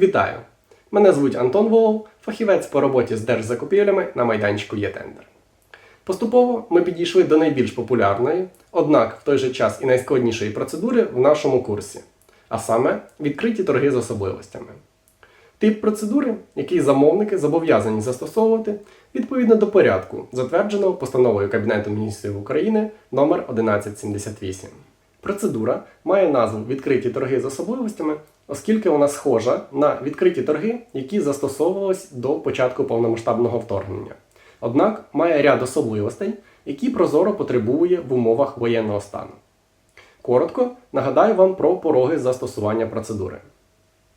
Вітаю! Мене звуть Антон Волов, фахівець по роботі з держзакупівлями на майданчику ЄТендер. Поступово ми підійшли до найбільш популярної, однак в той же час і найскладнішої процедури в нашому курсі, а саме відкриті торги з особливостями. Тип процедури, який замовники зобов'язані застосовувати відповідно до порядку, затвердженого постановою Кабінету міністрів України номер 1178. Процедура має назву відкриті торги з особливостями, оскільки вона схожа на відкриті торги, які застосовувались до початку повномасштабного вторгнення. Однак має ряд особливостей, які прозоро потребує в умовах воєнного стану. Коротко нагадаю вам про пороги застосування процедури.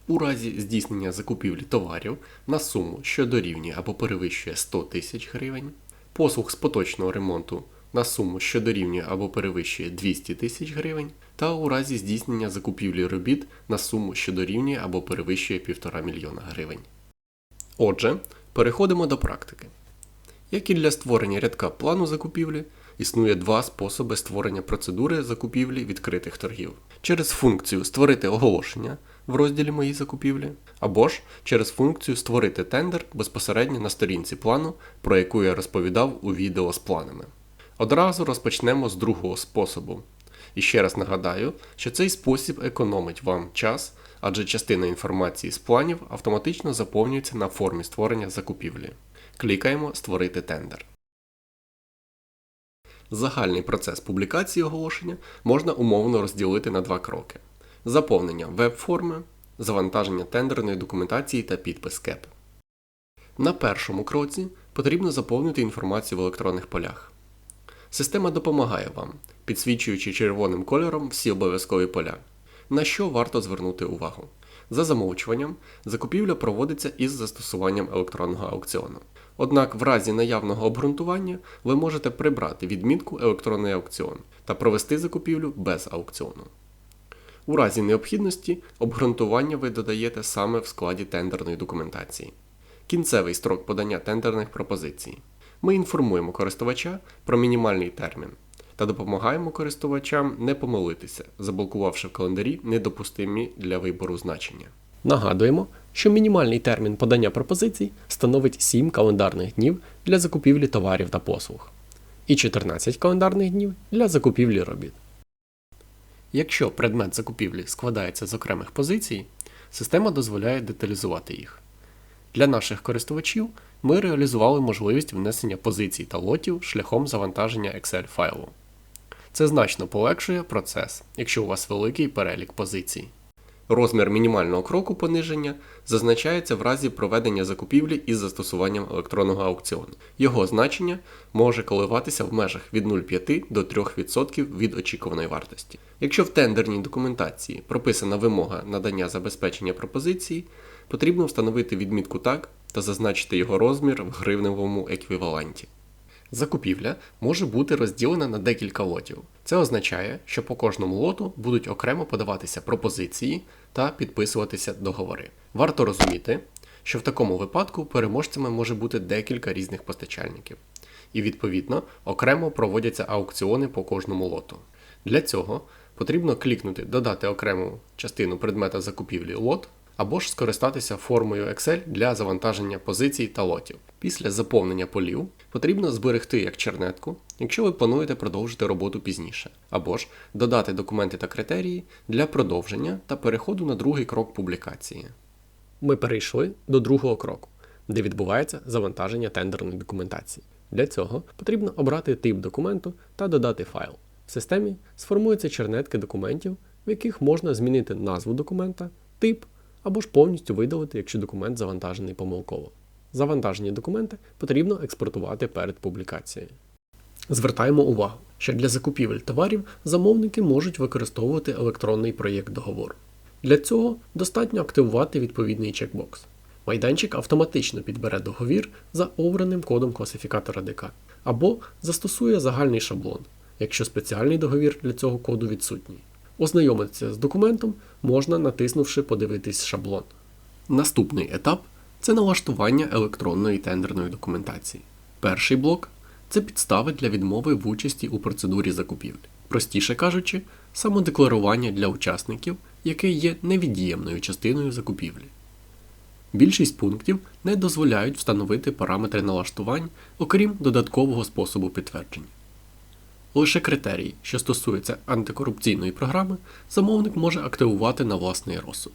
У разі здійснення закупівлі товарів на суму, що дорівнює або перевищує 100 тисяч гривень, послуг з поточного ремонту на суму, що дорівнює або перевищує 200 тисяч гривень, та у разі здійснення закупівлі робіт на суму, що дорівнює або перевищує 1,5 мільйона гривень. Отже, переходимо до практики. Як і для створення рядка плану закупівлі, існує два способи створення процедури закупівлі відкритих торгів: через функцію Створити оголошення в розділі Мої закупівлі, або ж через функцію Створити тендер безпосередньо на сторінці плану, про яку я розповідав у відео з планами. Одразу розпочнемо з другого способу. І ще раз нагадаю, що цей спосіб економить вам час, адже частина інформації з планів автоматично заповнюється на формі створення закупівлі. Клікаємо Створити тендер. Загальний процес публікації оголошення можна умовно розділити на два кроки: заповнення веб-форми, завантаження тендерної документації та підпис КЕП. На першому кроці потрібно заповнити інформацію в електронних полях. Система допомагає вам, підсвічуючи червоним кольором всі обов'язкові поля. На що варто звернути увагу? За замовчуванням, закупівля проводиться із застосуванням електронного аукціону. Однак в разі наявного обґрунтування ви можете прибрати відмітку електронний аукціон та провести закупівлю без аукціону. У разі необхідності обґрунтування ви додаєте саме в складі тендерної документації. Кінцевий строк подання тендерних пропозицій. Ми інформуємо користувача про мінімальний термін та допомагаємо користувачам не помилитися, заблокувавши в календарі недопустимі для вибору значення. Нагадуємо, що мінімальний термін подання пропозицій становить 7 календарних днів для закупівлі товарів та послуг і 14 календарних днів для закупівлі робіт. Якщо предмет закупівлі складається з окремих позицій, система дозволяє деталізувати їх. Для наших користувачів ми реалізували можливість внесення позицій та лотів шляхом завантаження Excel файлу. Це значно полегшує процес, якщо у вас великий перелік позицій. Розмір мінімального кроку пониження зазначається в разі проведення закупівлі із застосуванням електронного аукціону. Його значення може коливатися в межах від 0,5 до 3% від очікуваної вартості. Якщо в тендерній документації прописана вимога надання забезпечення пропозиції, потрібно встановити відмітку так та зазначити його розмір в гривневому еквіваленті. Закупівля може бути розділена на декілька лотів. Це означає, що по кожному лоту будуть окремо подаватися пропозиції та підписуватися договори. Варто розуміти, що в такому випадку переможцями може бути декілька різних постачальників, і відповідно окремо проводяться аукціони по кожному лоту. Для цього потрібно клікнути Додати окрему частину предмета закупівлі лот або ж скористатися формою Excel для завантаження позицій та лотів. Після заповнення полів потрібно зберегти як чернетку, якщо ви плануєте продовжити роботу пізніше, або ж додати документи та критерії для продовження та переходу на другий крок публікації. Ми перейшли до другого кроку, де відбувається завантаження тендерної документації. Для цього потрібно обрати тип документу та додати файл. В системі сформуються чернетки документів, в яких можна змінити назву документа, тип або ж повністю видалити, якщо документ завантажений помилково. Завантажені документи потрібно експортувати перед публікацією. Звертаємо увагу, що для закупівель товарів замовники можуть використовувати електронний проєкт договору. Для цього достатньо активувати відповідний чекбокс. Майданчик автоматично підбере договір за обраним кодом класифікатора ДК або застосує загальний шаблон, якщо спеціальний договір для цього коду відсутній. Ознайомитися з документом можна натиснувши Подивитись шаблон. Наступний етап це налаштування електронної тендерної документації. Перший блок це підстави для відмови в участі у процедурі закупівлі. Простіше кажучи, самодекларування для учасників, яке є невід'ємною частиною закупівлі. Більшість пунктів не дозволяють встановити параметри налаштувань, окрім додаткового способу підтвердження. Лише критерії, що стосуються антикорупційної програми, замовник може активувати на власний розсуд.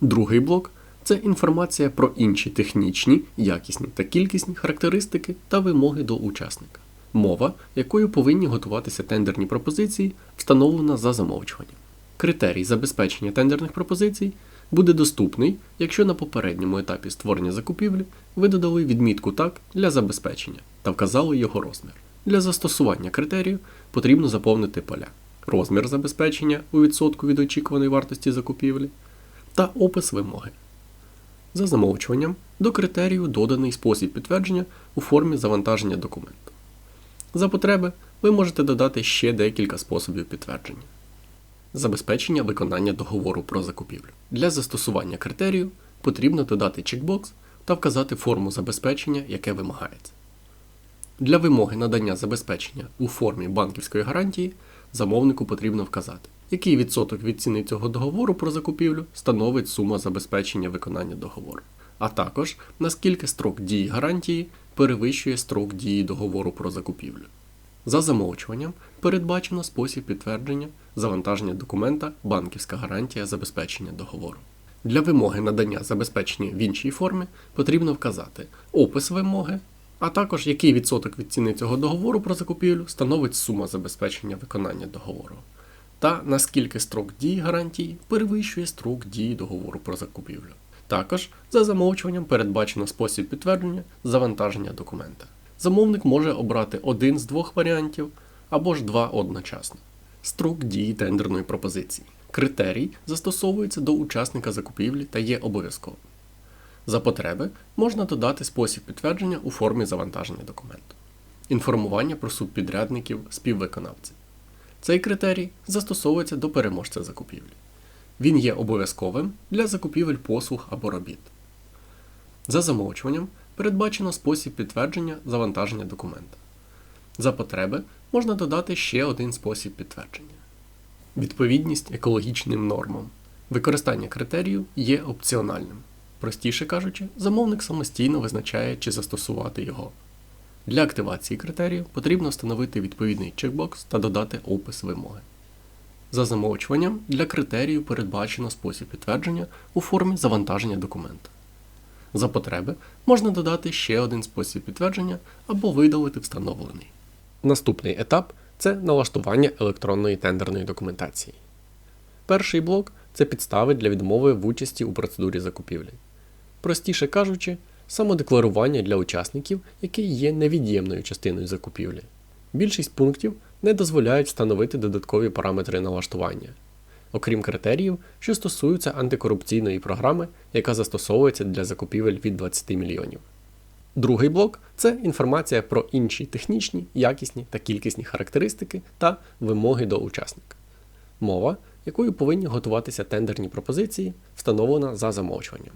Другий блок це інформація про інші технічні, якісні та кількісні характеристики та вимоги до учасника. Мова, якою повинні готуватися тендерні пропозиції, встановлена за замовчуванням. Критерій забезпечення тендерних пропозицій буде доступний, якщо на попередньому етапі створення закупівлі ви додали відмітку так для забезпечення та вказали його розмір. Для застосування критерію потрібно заповнити поля розмір забезпечення у відсотку від очікуваної вартості закупівлі та опис вимоги. За замовчуванням до критерію доданий спосіб підтвердження у формі завантаження документу. За потреби ви можете додати ще декілька способів підтвердження. Забезпечення виконання договору про закупівлю. Для застосування критерію потрібно додати чекбокс та вказати форму забезпечення, яке вимагається. Для вимоги надання забезпечення у формі банківської гарантії замовнику потрібно вказати, який відсоток від ціни цього договору про закупівлю становить сума забезпечення виконання договору, а також наскільки строк дії гарантії перевищує строк дії договору про закупівлю. За замовчуванням передбачено спосіб підтвердження завантаження документа банківська гарантія забезпечення договору. Для вимоги надання забезпечення в іншій формі потрібно вказати опис вимоги, а також який відсоток від ціни цього договору про закупівлю становить сума забезпечення виконання договору, та наскільки строк дії гарантії перевищує строк дії договору про закупівлю. Також за замовчуванням передбачено спосіб підтвердження завантаження документа. Замовник може обрати один з двох варіантів або ж два одночасно. Строк дії тендерної пропозиції. Критерій застосовується до учасника закупівлі та є обов'язковим. За потреби можна додати спосіб підтвердження у формі завантаження документу. Інформування про субпідрядників співвиконавців. Цей критерій застосовується до переможця закупівлі. Він є обов'язковим для закупівель послуг або робіт. За замовчуванням передбачено спосіб підтвердження завантаження документа. За потреби можна додати ще один спосіб підтвердження. Відповідність екологічним нормам. Використання критерію є опціональним. Простіше кажучи, замовник самостійно визначає, чи застосувати його. Для активації критерію потрібно встановити відповідний чекбокс та додати опис вимоги. За замовчуванням для критерію передбачено спосіб підтвердження у формі завантаження документа. За потреби можна додати ще один спосіб підтвердження або видалити встановлений. Наступний етап це налаштування електронної тендерної документації. Перший блок це підстави для відмови в участі у процедурі закупівлі. Простіше кажучи, самодекларування для учасників, яке є невід'ємною частиною закупівлі. Більшість пунктів не дозволяють встановити додаткові параметри налаштування, окрім критеріїв, що стосуються антикорупційної програми, яка застосовується для закупівель від 20 мільйонів. Другий блок це інформація про інші технічні, якісні та кількісні характеристики та вимоги до учасника. Мова, якою повинні готуватися тендерні пропозиції, встановлена за замовчуванням.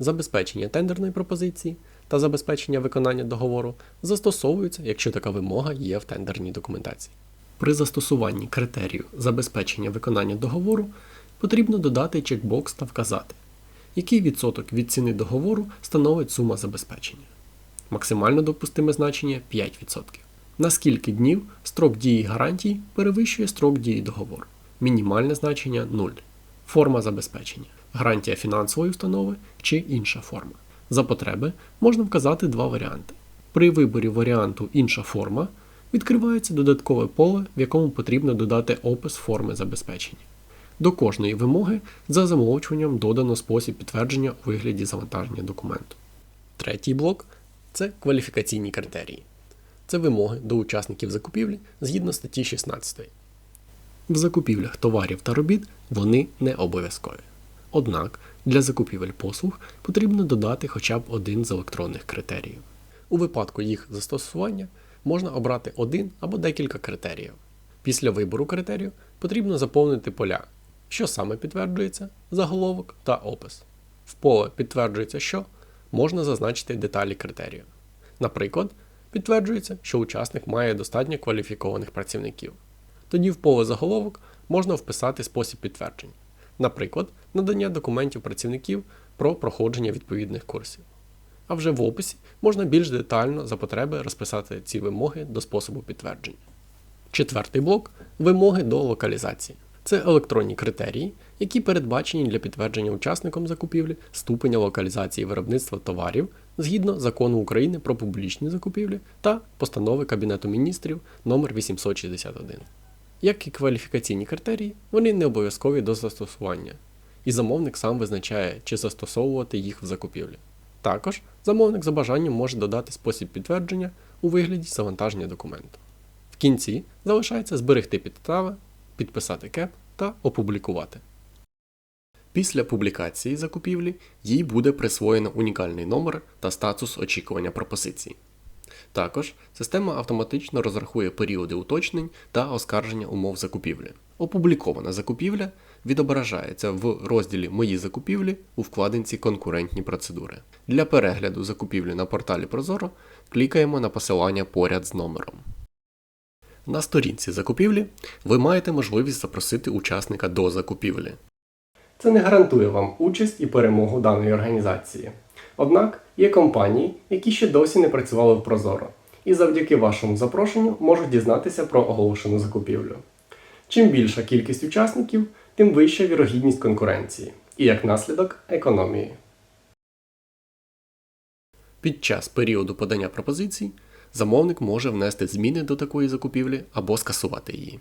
Забезпечення тендерної пропозиції та забезпечення виконання договору застосовуються, якщо така вимога є в тендерній документації. При застосуванні критерію забезпечення виконання договору потрібно додати чекбокс та вказати, який відсоток від ціни договору становить сума забезпечення. Максимально допустиме значення 5%. На скільки днів строк дії гарантій перевищує строк дії договору. Мінімальне значення 0. Форма забезпечення. Гарантія фінансової установи чи інша форма. За потреби можна вказати два варіанти. При виборі варіанту інша форма відкривається додаткове поле, в якому потрібно додати опис форми забезпечення. До кожної вимоги за замовчуванням додано спосіб підтвердження у вигляді завантаження документу. Третій блок це кваліфікаційні критерії. Це вимоги до учасників закупівлі згідно статті 16. В закупівлях товарів та робіт вони не обов'язкові. Однак для закупівель послуг потрібно додати хоча б один з електронних критеріїв. У випадку їх застосування можна обрати один або декілька критеріїв. Після вибору критерію потрібно заповнити поля, що саме підтверджується, заголовок та опис. В поле підтверджується, що можна зазначити деталі критерію. Наприклад, підтверджується, що учасник має достатньо кваліфікованих працівників. Тоді в поле заголовок можна вписати спосіб підтвердження. Наприклад, надання документів працівників про проходження відповідних курсів. А вже в описі можна більш детально за потреби розписати ці вимоги до способу підтвердження. Четвертий блок вимоги до локалізації. Це електронні критерії, які передбачені для підтвердження учасником закупівлі ступеня локалізації виробництва товарів згідно закону України про публічні закупівлі та постанови Кабінету міністрів номер 861. Як і кваліфікаційні критерії, вони не обов'язкові до застосування, і замовник сам визначає, чи застосовувати їх в закупівлі. Також замовник за бажанням може додати спосіб підтвердження у вигляді завантаження документу. В кінці залишається зберегти підстави, підписати кеп та опублікувати. Після публікації закупівлі їй буде присвоєно унікальний номер та статус очікування пропозиції. Також система автоматично розрахує періоди уточнень та оскарження умов закупівлі. Опублікована закупівля відображається в розділі Мої закупівлі у вкладинці Конкурентні процедури. Для перегляду закупівлі на порталі Прозоро клікаємо на посилання поряд з номером. На сторінці закупівлі ви маєте можливість запросити учасника до закупівлі. Це не гарантує вам участь і перемогу даної організації. Однак є компанії, які ще досі не працювали в Прозоро, і завдяки вашому запрошенню можуть дізнатися про оголошену закупівлю. Чим більша кількість учасників, тим вища вірогідність конкуренції і як наслідок економії. Під час періоду подання пропозицій замовник може внести зміни до такої закупівлі або скасувати її.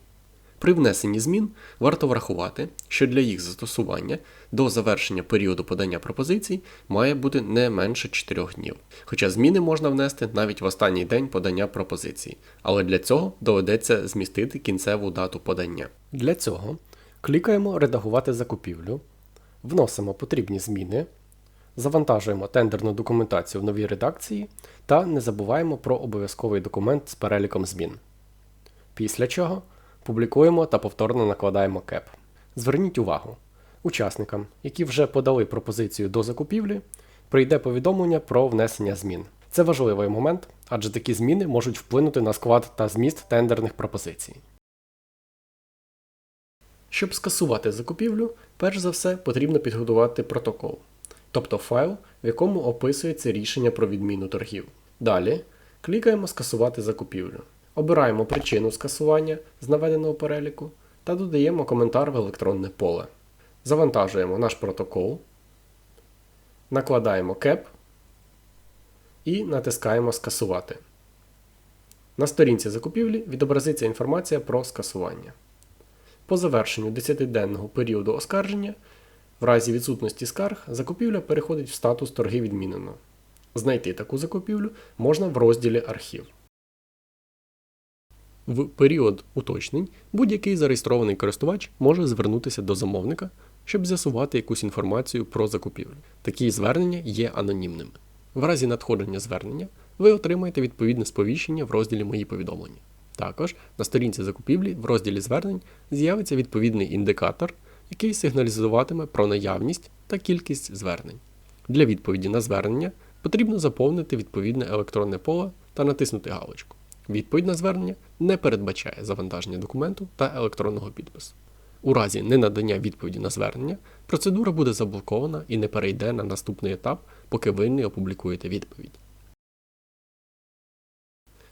При внесенні змін варто врахувати, що для їх застосування до завершення періоду подання пропозицій має бути не менше 4 днів. Хоча зміни можна внести навіть в останній день подання пропозицій, але для цього доведеться змістити кінцеву дату подання. Для цього клікаємо Редагувати закупівлю, вносимо потрібні зміни, завантажуємо тендерну документацію в новій редакції та не забуваємо про обов'язковий документ з переліком змін. Після чого публікуємо та повторно накладаємо кеп. Зверніть увагу, учасникам, які вже подали пропозицію до закупівлі, прийде повідомлення про внесення змін. Це важливий момент, адже такі зміни можуть вплинути на склад та зміст тендерних пропозицій. Щоб скасувати закупівлю, перш за все потрібно підготувати протокол, тобто файл, в якому описується рішення про відміну торгів. Далі клікаємо Скасувати закупівлю. Обираємо причину скасування з наведеного переліку та додаємо коментар в електронне поле. Завантажуємо наш протокол, накладаємо кеп і натискаємо Скасувати. На сторінці закупівлі відобразиться інформація про скасування. По завершенню 10-денного періоду оскарження, в разі відсутності скарг, закупівля переходить в статус торги відмінено. Знайти таку закупівлю можна в розділі Архів. В період уточнень будь-який зареєстрований користувач може звернутися до замовника, щоб з'ясувати якусь інформацію про закупівлю. Такі звернення є анонімними. В разі надходження звернення ви отримаєте відповідне сповіщення в розділі Мої повідомлення. Також на сторінці закупівлі в розділі звернень з'явиться відповідний індикатор, який сигналізуватиме про наявність та кількість звернень. Для відповіді на звернення потрібно заповнити відповідне електронне поле та натиснути галочку. Відповідь на звернення не передбачає завантаження документу та електронного підпису. У разі ненадання відповіді на звернення, процедура буде заблокована і не перейде на наступний етап, поки ви не опублікуєте відповідь.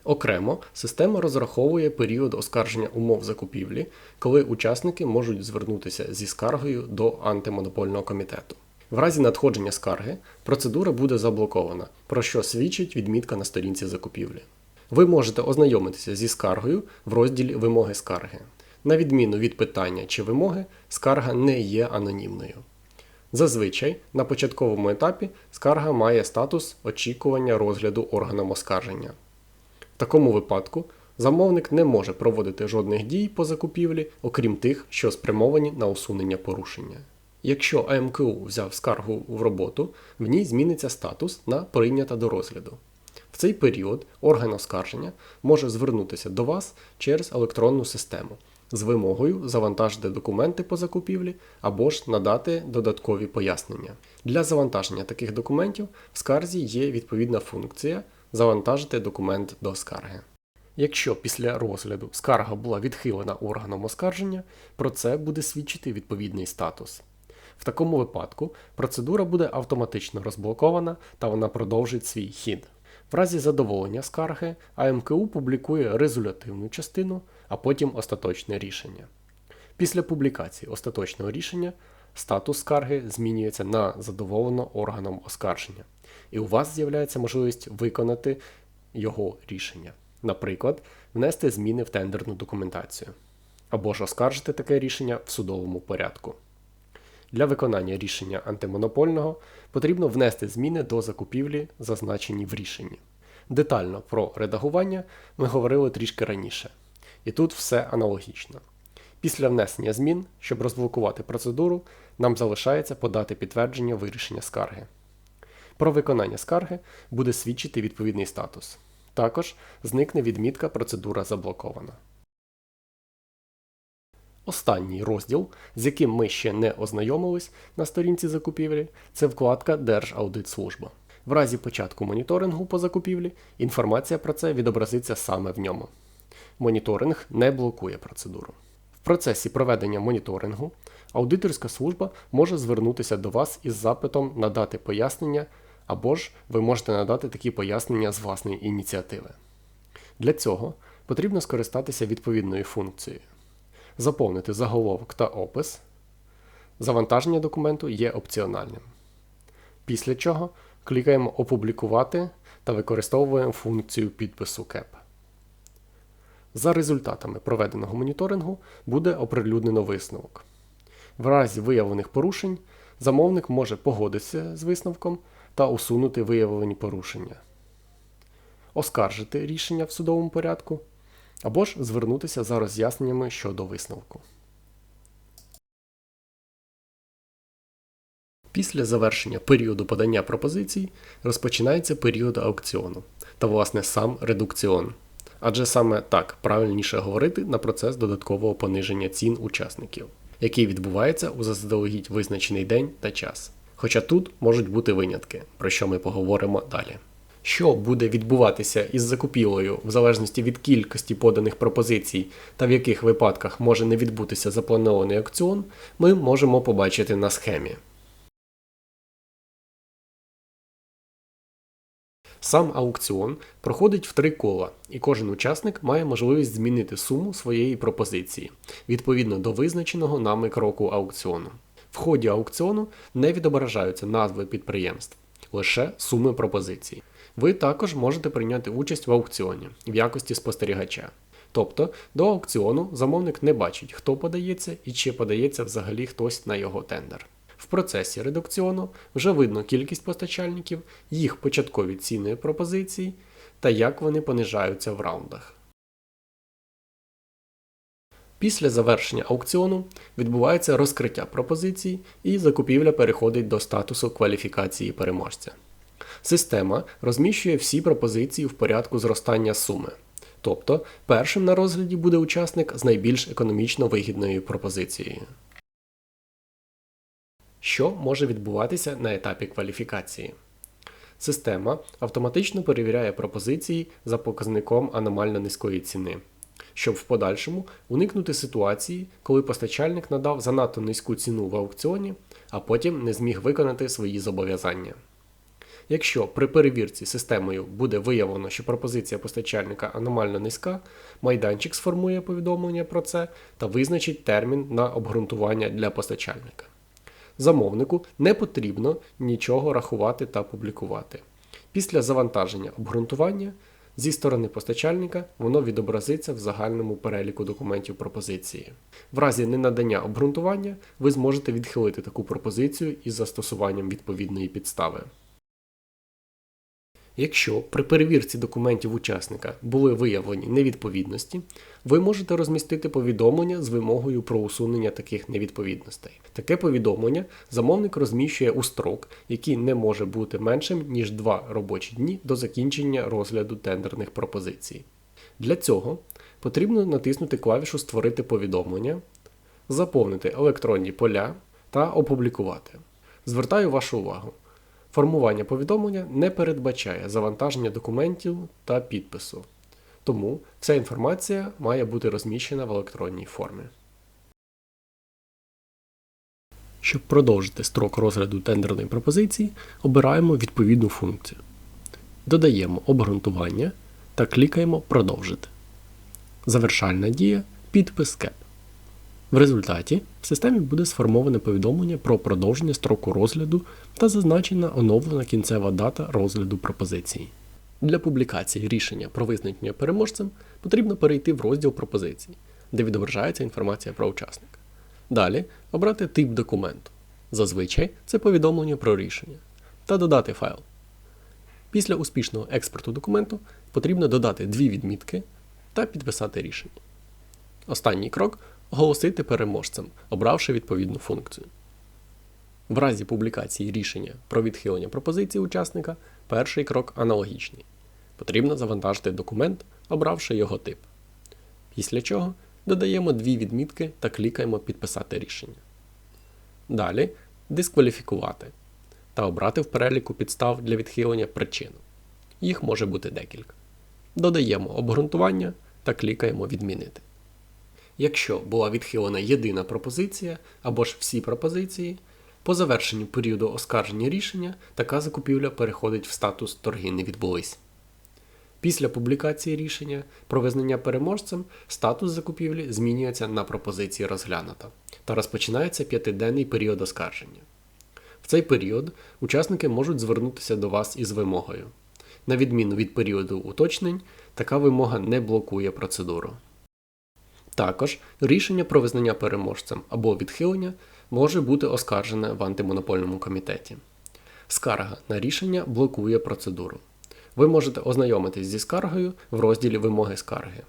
Окремо, система розраховує період оскарження умов закупівлі, коли учасники можуть звернутися зі скаргою до антимонопольного комітету. В разі надходження скарги процедура буде заблокована, про що свідчить відмітка на сторінці закупівлі. Ви можете ознайомитися зі скаргою в розділі Вимоги скарги. На відміну від питання чи вимоги, скарга не є анонімною. Зазвичай на початковому етапі скарга має статус очікування розгляду органом оскарження. В такому випадку замовник не може проводити жодних дій по закупівлі, окрім тих, що спрямовані на усунення порушення. Якщо АМКУ взяв скаргу в роботу, в ній зміниться статус на прийнята до розгляду. В цей період орган оскарження може звернутися до вас через електронну систему з вимогою завантажити документи по закупівлі або ж надати додаткові пояснення. Для завантаження таких документів в скарзі є відповідна функція завантажити документ до скарги. Якщо після розгляду скарга була відхилена органом оскарження, про це буде свідчити відповідний статус. В такому випадку процедура буде автоматично розблокована та вона продовжить свій хід. В разі задоволення скарги АМКУ публікує резолютивну частину, а потім остаточне рішення. Після публікації остаточного рішення статус скарги змінюється на задоволено органом оскарження, і у вас з'являється можливість виконати його рішення, наприклад, внести зміни в тендерну документацію або ж оскаржити таке рішення в судовому порядку. Для виконання рішення антимонопольного потрібно внести зміни до закупівлі, зазначені в рішенні. Детально про редагування ми говорили трішки раніше, і тут все аналогічно. Після внесення змін, щоб розблокувати процедуру, нам залишається подати підтвердження вирішення скарги. Про виконання скарги буде свідчити відповідний статус. Також зникне відмітка процедура заблокована. Останній розділ, з яким ми ще не ознайомились на сторінці закупівлі, це вкладка Держаудитслужба. В разі початку моніторингу по закупівлі інформація про це відобразиться саме в ньому. Моніторинг не блокує процедуру. В процесі проведення моніторингу аудиторська служба може звернутися до вас із запитом надати пояснення, або ж ви можете надати такі пояснення з власної ініціативи. Для цього потрібно скористатися відповідною функцією. Заповнити заголовок та опис. Завантаження документу є опціональним. Після чого клікаємо Опублікувати та використовуємо функцію підпису КЕП. За результатами проведеного моніторингу буде оприлюднено висновок. В разі виявлених порушень замовник може погодитися з висновком та усунути виявлені порушення, оскаржити рішення в судовому порядку або ж звернутися за роз'ясненнями щодо висновку. Після завершення періоду подання пропозицій розпочинається період аукціону та, власне, сам редукціон. Адже саме так правильніше говорити на процес додаткового пониження цін учасників, який відбувається у заздалегідь визначений день та час. Хоча тут можуть бути винятки, про що ми поговоримо далі. Що буде відбуватися із закупівлею в залежності від кількості поданих пропозицій та в яких випадках може не відбутися запланований аукціон, ми можемо побачити на схемі. Сам аукціон проходить в три кола, і кожен учасник має можливість змінити суму своєї пропозиції відповідно до визначеного нами кроку аукціону. В ході аукціону не відображаються назви підприємств, лише суми пропозицій. Ви також можете прийняти участь в аукціоні в якості спостерігача. Тобто до аукціону замовник не бачить, хто подається і чи подається взагалі хтось на його тендер. В процесі редукціону вже видно кількість постачальників, їх початкові ціни пропозицій та як вони понижаються в раундах. Після завершення аукціону відбувається розкриття пропозицій і закупівля переходить до статусу кваліфікації переможця. Система розміщує всі пропозиції в порядку зростання суми. Тобто першим на розгляді буде учасник з найбільш економічно вигідною пропозицією. Що може відбуватися на етапі кваліфікації? Система автоматично перевіряє пропозиції за показником аномально низької ціни, щоб в подальшому уникнути ситуації, коли постачальник надав занадто низьку ціну в аукціоні, а потім не зміг виконати свої зобов'язання. Якщо при перевірці системою буде виявлено, що пропозиція постачальника аномально низька, майданчик сформує повідомлення про це та визначить термін на обґрунтування для постачальника. Замовнику не потрібно нічого рахувати та публікувати. Після завантаження обґрунтування зі сторони постачальника воно відобразиться в загальному переліку документів пропозиції. В разі ненадання обґрунтування ви зможете відхилити таку пропозицію із застосуванням відповідної підстави. Якщо при перевірці документів учасника були виявлені невідповідності, ви можете розмістити повідомлення з вимогою про усунення таких невідповідностей. Таке повідомлення замовник розміщує у строк, який не може бути меншим ніж 2 робочі дні до закінчення розгляду тендерних пропозицій. Для цього потрібно натиснути клавішу Створити повідомлення, заповнити електронні поля та опублікувати. Звертаю вашу увагу. Формування повідомлення не передбачає завантаження документів та підпису, тому вся інформація має бути розміщена в електронній формі. Щоб продовжити строк розгляду тендерної пропозиції, обираємо відповідну функцію. Додаємо обґрунтування та клікаємо Продовжити. Завершальна дія підпис КЕП. В результаті в системі буде сформоване повідомлення про продовження строку розгляду та зазначена оновлена кінцева дата розгляду пропозиції. Для публікації рішення про визначення переможцем потрібно перейти в розділ пропозицій, де відображається інформація про учасника. Далі обрати тип документу. Зазвичай це повідомлення про рішення, та додати файл. Після успішного експорту документу потрібно додати дві відмітки та підписати рішення. Останній крок оголосити переможцем, обравши відповідну функцію. В разі публікації рішення про відхилення пропозиції учасника перший крок аналогічний. Потрібно завантажити документ, обравши його тип. Після чого додаємо дві відмітки та клікаємо Підписати рішення. Далі дискваліфікувати та обрати в переліку підстав для відхилення причину. Їх може бути декілька. Додаємо обґрунтування та клікаємо Відмінити. Якщо була відхилена єдина пропозиція або ж всі пропозиції, по завершенню періоду оскарження рішення така закупівля переходить в статус торги не відбулись. Після публікації рішення про визнання переможцем статус закупівлі змінюється на пропозиції розглянута та розпочинається п'ятиденний період оскарження. В цей період учасники можуть звернутися до вас із вимогою. На відміну від періоду уточнень, така вимога не блокує процедуру. Також рішення про визнання переможцем або відхилення може бути оскаржене в антимонопольному комітеті. Скарга на рішення блокує процедуру. Ви можете ознайомитись зі скаргою в розділі Вимоги скарги.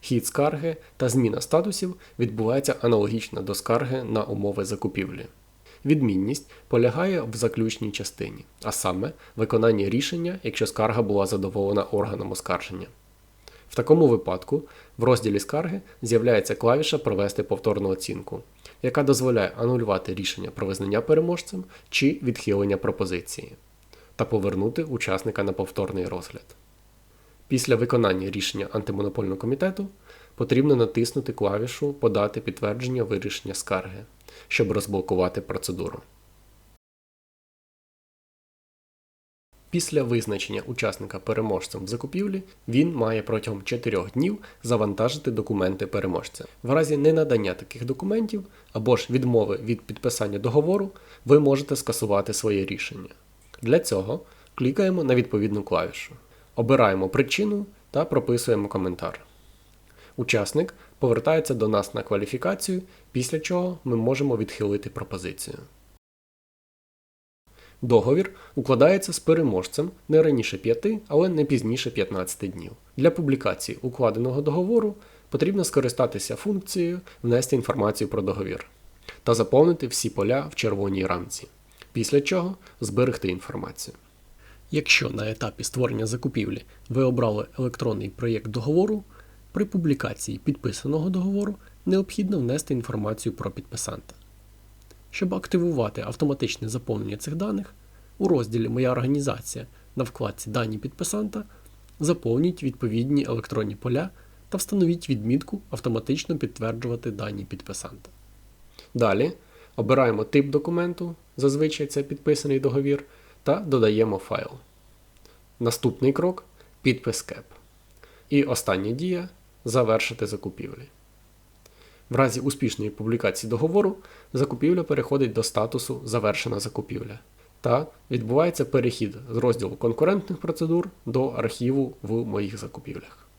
Хід скарги та зміна статусів відбувається аналогічно до скарги на умови закупівлі. Відмінність полягає в заключній частині, а саме виконання рішення, якщо скарга була задоволена органом оскарження. В такому випадку в розділі скарги з'являється клавіша Провести повторну оцінку, яка дозволяє анулювати рішення про визнання переможцем чи відхилення пропозиції та повернути учасника на повторний розгляд. Після виконання рішення антимонопольного комітету потрібно натиснути клавішу Подати підтвердження вирішення скарги, щоб розблокувати процедуру. Після визначення учасника переможцем в закупівлі він має протягом 4 днів завантажити документи переможця. В разі ненадання таких документів або ж відмови від підписання договору, ви можете скасувати своє рішення. Для цього клікаємо на відповідну клавішу, обираємо причину та прописуємо коментар. Учасник повертається до нас на кваліфікацію, після чого ми можемо відхилити пропозицію. Договір укладається з переможцем не раніше 5, але не пізніше 15 днів. Для публікації укладеного договору потрібно скористатися функцією Внести інформацію про договір та заповнити всі поля в червоній рамці, після чого зберегти інформацію. Якщо на етапі створення закупівлі ви обрали електронний проєкт договору, при публікації підписаного договору необхідно внести інформацію про підписанта. Щоб активувати автоматичне заповнення цих даних, у розділі Моя організація на вкладці Дані підписанта заповніть відповідні електронні поля та встановіть відмітку Автоматично підтверджувати дані підписанта. Далі обираємо тип документу, зазвичай це підписаний договір, та додаємо файл. Наступний крок підпис КЕП. І остання дія завершити закупівлі. В разі успішної публікації договору закупівля переходить до статусу Завершена закупівля та відбувається перехід з розділу конкурентних процедур до архіву в моїх закупівлях.